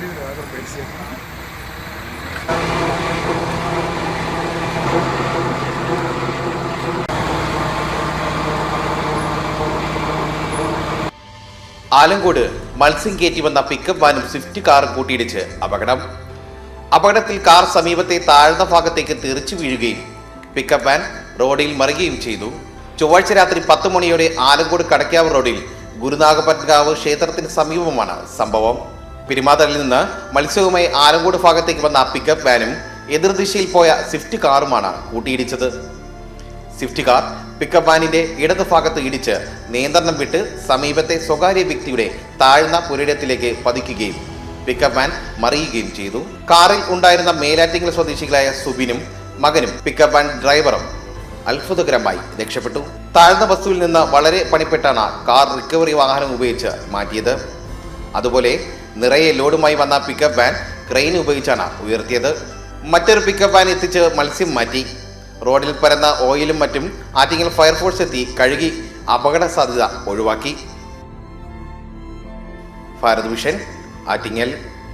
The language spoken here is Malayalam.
ആലങ്കോട് മത്സ്യം കയറ്റി വന്ന പിക്കപ്പ് വാനും സ്വിഫ്റ്റ് കാറും കൂട്ടിയിടിച്ച് അപകടം. അപകടത്തിൽ കാർ സമീപത്തെ താഴ്ന്ന ഭാഗത്തേക്ക് തെറിച്ചു വീഴുകയും പിക്കപ്പ് വാൻ റോഡിൽ മറിയുകയും ചെയ്തു. ചൊവ്വാഴ്ച രാത്രി പത്ത് മണിയോടെ ആലങ്കോട് കടക്കാവ് റോഡിൽ ഗുരുനാഗപത്കാവ് ക്ഷേത്രത്തിന് സമീപമാണ് സംഭവം. പെരുമാതറിൽ നിന്ന് മത്സ്യവുമായി ആലങ്കോട് ഭാഗത്തേക്ക് വന്ന പിക്കപ്പ് വാനും എതിർദിശയിൽ പോയ സ്വിഫ്റ്റ് കാറുമാണ് കൂട്ടിയിടിച്ചത്. സ്വിഫ്റ്റ് കാർ പിക്കപ്പ് വാനിന്റെ ഇടത് ഭാഗത്ത് ഇടിച്ച് നിയന്ത്രണം വിട്ട് സമീപത്തെ സ്വകാര്യ വ്യക്തിയുടെ താഴ്ന്ന പുരയിടത്തിലേക്ക് പതിക്കുകയും പിക്കപ്പ് വാൻ മറിയുകയും ചെയ്തു. കാറിൽ ഉണ്ടായിരുന്ന മേലാറ്റിങ്ങൽ സ്വദേശികളായ സുബിനും മകനും പിക്കപ്പ് വാൻ ഡ്രൈവറും അത്ഭുതകരമായി രക്ഷപ്പെട്ടു. താഴ്ന്ന വസ്തുവിൽ നിന്ന് വളരെ പണിപ്പെട്ടാണ് കാർ റിക്കവറി വാഹനം ഉപയോഗിച്ച് മാറ്റിയത്. അതുപോലെ നിറയെ ലോഡുമായി വന്ന പിക്കപ്പ് വാൻ ക്രെയിൻ ഉപയോഗിച്ചാണ് ഉയർത്തിയത്. മറ്റൊരു പിക്കപ്പ് വാൻ എത്തിച്ച് മത്സ്യം മാറ്റി. റോഡിൽ പരന്ന ഓയിലും മറ്റും ആറ്റിങ്ങൽ ഫയർഫോഴ്സ് എത്തി കഴുകി അപകട സാധ്യത ഒഴിവാക്കി. ഭാരത് വിഷൻ ആറ്റിങ്ങൽ.